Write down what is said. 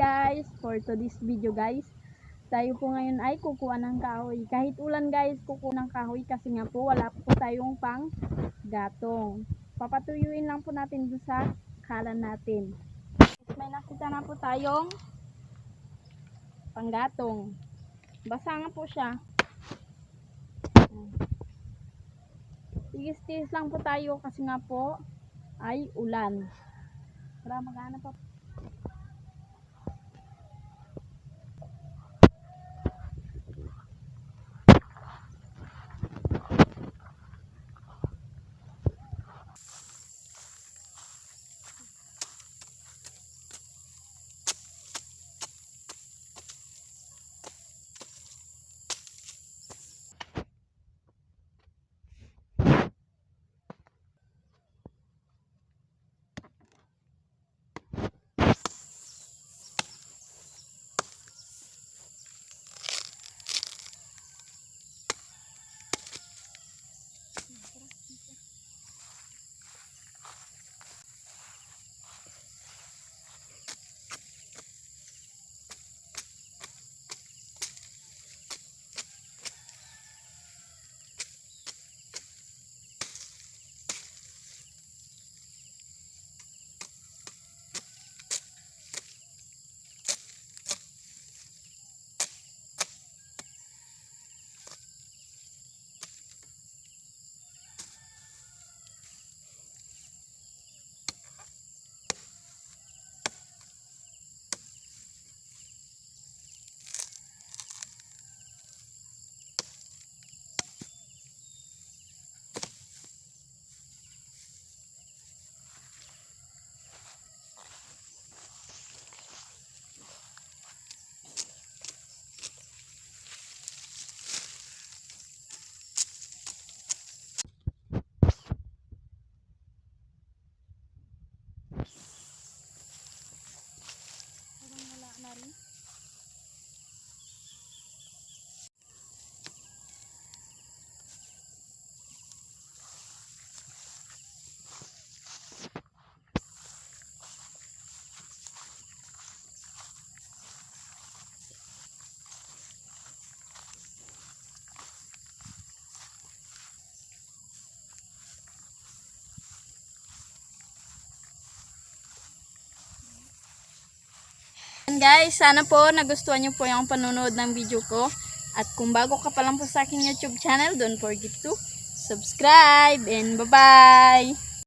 guys, for today's video guys. Tayo po ngayon ay kukuha ng kahoy. Kahit ulan guys, kukuha ng kahoy kasi nga po wala po tayong pang gatong. Papatuyuin lang po natin doon sa kalan natin. May nakita na po tayong panggatong. Basa nga po siya. Tigis-tigis lang po tayo kasi nga po ay ulan. Para magana pa. Parang wala guys, sana po nagustuhan nyo po yung panonood ng video ko. At kung bago ka pa lang po sa aking YouTube channel, don't forget to subscribe and bye-bye!